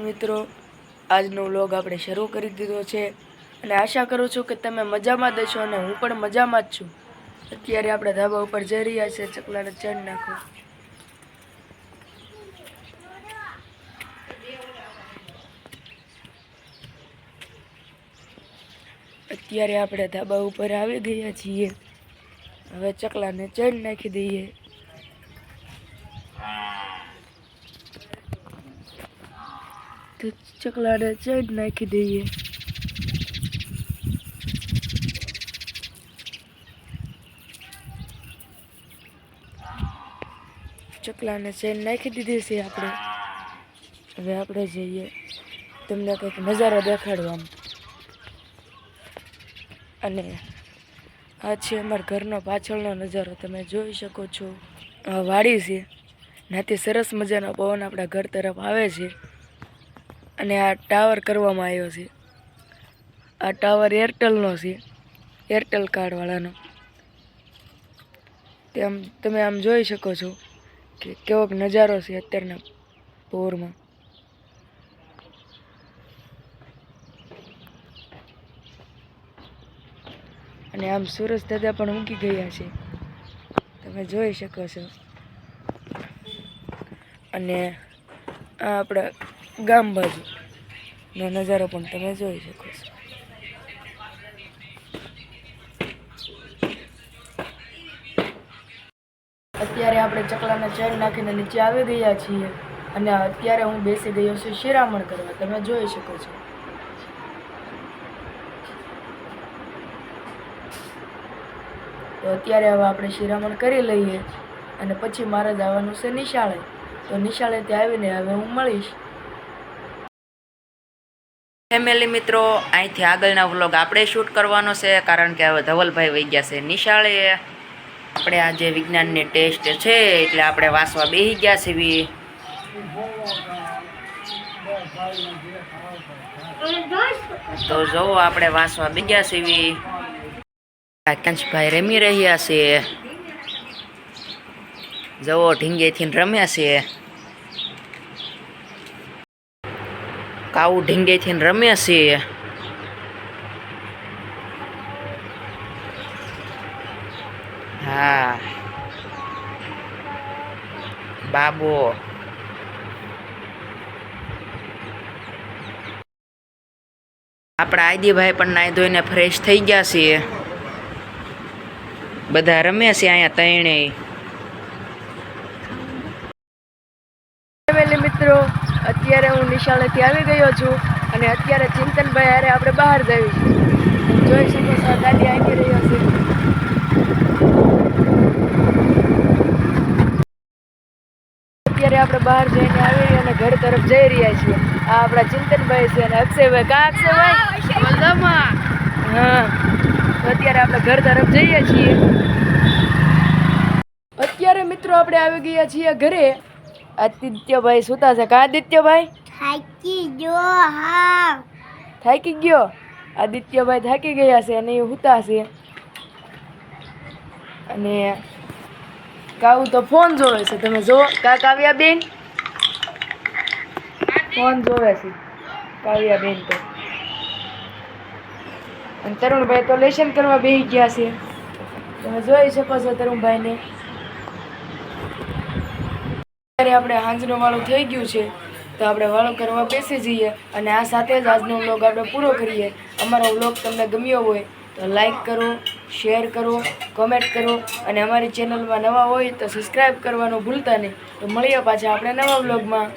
મિત્રો, આજનો વ્લોગ આપણે શરૂ કરી દીધો છે અને આશા કરું છું કે તમે મજામાં દેશો અને હું પણ મજામાં જ છું. અત્યારે આપણે ધાબા ઉપર જઈ રહ્યા છીએ ચકલાને ચણ નાખો અત્યારે આપણે ધાબા ઉપર આવી ગયા છીએ. હવે ચકલાને ચણ નાખી દઈએ તો ચકલાને ચણ નાખી દઈએ. ચકલાને ચેન નાખી દીધી છે આપણે. હવે આપણે જઈએ તમને કંઈક નજારો દેખાડવા. અને આ છે અમારા ઘરનો પાછળનો નજારો, તમે જોઈ શકો છો. વાડી છે. નાથી સરસ મજાનો પવન આપણા ઘર તરફ આવે છે. અને આ ટાવર કરવામાં આવ્યો છે. આ ટાવર એરટેલનો છે, એરટેલ કાર્ડવાળાનો. તેમ તમે આમ જોઈ શકો છો કે કેવોક નજારો છે અત્યારના પોરમાં અને આમ સુરજ દાદા પણ ઊંઘી ગયા છે. તમે જોઈ શકો છો. અને આ આપણા ગામ બાજુ. નો નજારો પણ તમે જોઈ શકો છો. અત્યારે આપણે ચકલાના ચેન નાખીને નીચે આવી ગયા છીએ અને અત્યારે હું બેસી ગયો છું શિરામણ કરવા. તમે જોઈ શકો છો. તો અત્યારે હવે આપણે શિરામણ કરી લઈએ અને પછી મારે જવાનું છે નિશાળે. તો નિશાળેથી આવીને હવે હું મળીશ. ફેમિલી મિત્રો, અહીંથી આગળના વ્લોગ આપણે શૂટ કરવાનો છે, કારણ કે હવે ધવલભાઈ વહી ગયા છે નિશાળે. આપણે આજે વિજ્ઞાનની ટેસ્ટ છે, એટલે આપણે વાંચવા બેસી ગયા છીએ. તો જવો આપણે વાંચવા બેગ્યા છીએ. કંચભાઈ રમી રહ્યા છે. જવો ઢીંગેથી રમ્યા છે. કાવું ઢીંગેથી રમ્યા છે હા. બાબો. આપણા આદિભાઈ પણ નાહી ધોઈને ફ્રેશ થઈ ગયા છે બધા રમ્યા છે અહીંયા ત્રણેય. મિત્રો? અત્યારે હું નિશાળેથી આવી ગયો છું અને અત્યારે ચિંતનભાઈ હારે આપણે બહાર જઈએ છીએ જોઈ શકો છો ગાડી આવી રહ્યો છે અત્યારે આપણે બહાર જઈને આવી અને ઘર તરફ જઈ રહ્યા છીએ. આ આપણા ચિંતનભાઈ છે અને અક્ષયભાઈ. કા અક્ષયભાઈ? હા. અત્યારે આપણે ઘર તરફ જઈએ છીએ. અત્યારે મિત્રો આપણે આવી ગયા છીએ ઘરે. આદિત્યભાઈ સુતા છે કા આદિત્યભાઈ? થાકી ગયો હા. થાકી ગયો? આદિત્યભાઈ થાકી ગયા છે અને એ સુતા છે. અને કાવું તો ફોન જોવે છે. તમે જો કા કાવ્યા બેન ફોન જોવે છે કાવ્યા બેન તો. અને તરુણભાઈ તો લેશન કરવા બેસી ગયા છે. તમે જોઈ શકો છો તરુણભાઈને. અત્યારે આપણે હાંજનો વાળું થઈ ગયું છે, તો આપણે વાળું કરવા બેસી જઈએ અને આ સાથે જ આજનો વ્લોગ આપણે પૂરો કરીએ. અમારો વ્લોગ તમને ગમ્યો હોય તો લાઈક કરો શેર કરો કમેન્ટ કરો અને અમારી ચેનલમાં નવા હોય તો સબસ્ક્રાઈબ કરવાનું ભૂલતા નહીં. તો મળીએ પાછા આપણે નવા વ્લોગમાં